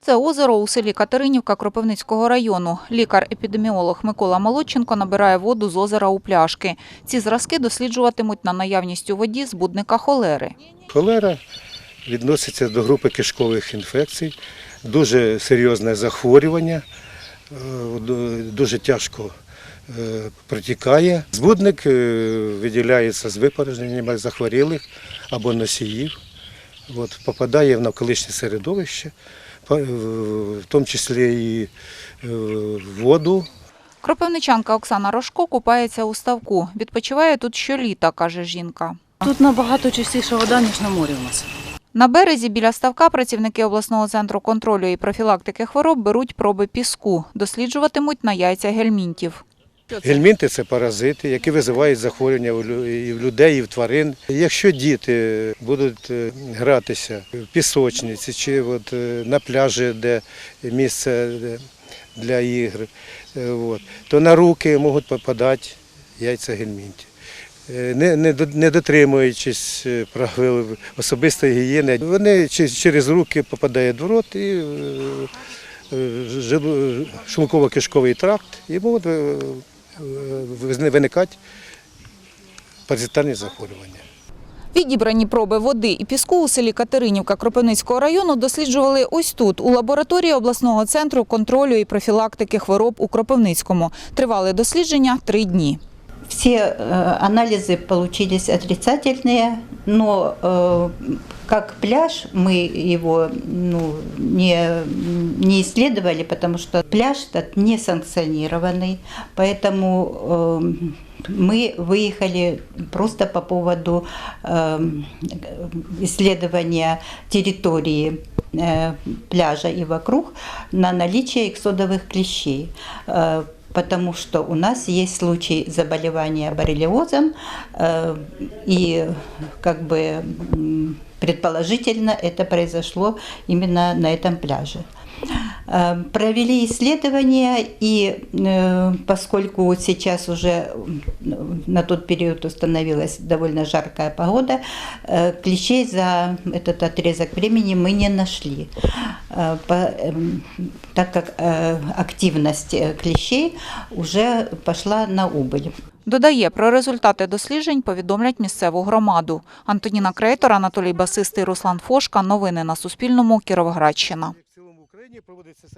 Це озеро у селі Катеринівка Кропивницького району. Лікар-епідеміолог Микола Молодченко набирає воду з озера у пляшки. Ці зразки досліджуватимуть на наявність у воді збудника холери. Холера відноситься до групи кишкових інфекцій, дуже серйозне захворювання, е, дуже тяжко е, протікає. Збудник е, виділяється з випорожненнями захворілих або носіїв, От, попадає в навколишнє середовище, е, в тому числі і е, в воду, Кропивничанка Оксана Рожко купається у ставку. Відпочиває тут щоліта, каже жінка. Тут набагато чистіша вода, ніж на морі у нас. На березі біля ставка працівники обласного центру контролю і профілактики хвороб беруть проби піску. Досліджуватимуть на яйця гельмінтів. Гельмінти це паразити, які визивають захворювання і в людей, і в тварин. Якщо діти будуть е, гратися в пісочниці чи от е, на пляжі, де місце для ігр, е, то на руки можуть попадати яйця гельмінтів. Не, не, не дотримуючись правил особистої гігієни, вони через руки попадають в рот і жилу- шлунково-кишковий тракт і можуть виникати паразитарні захворювання. Відібрані проби води і піску у селі Катеринівка Кропивницького району досліджували ось тут, у лабораторії обласного центру контролю і профілактики хвороб у Кропивницькому. Тривали дослідження три дні. Все э, анализы получились отрицательные, но э, как пляж мы его ну, не, не исследовали, потому что пляж этот не санкционированный, поэтому э, мы выехали просто по поводу исследования территории пляжа и вокруг на наличие иксодовых клещей. потому что у нас есть случай заболевания боррелиозом, э, и как бы м, предположительно это произошло именно на этом пляже. Э, Провели исследования, и э, поскольку сейчас уже м, на тот период установилась довольно жаркая погода, э, клещей за этот отрезок времени мы не нашли, Э, по- эм, так как э, активность э, клещей уже пошла на убыль. Додає, про результати досліджень повідомлять місцеву громаду. Антоніна Крейтор, Анатолій Басистий, Руслан Фошка. Новини на Суспільному. Кіровоградщина. В проводиться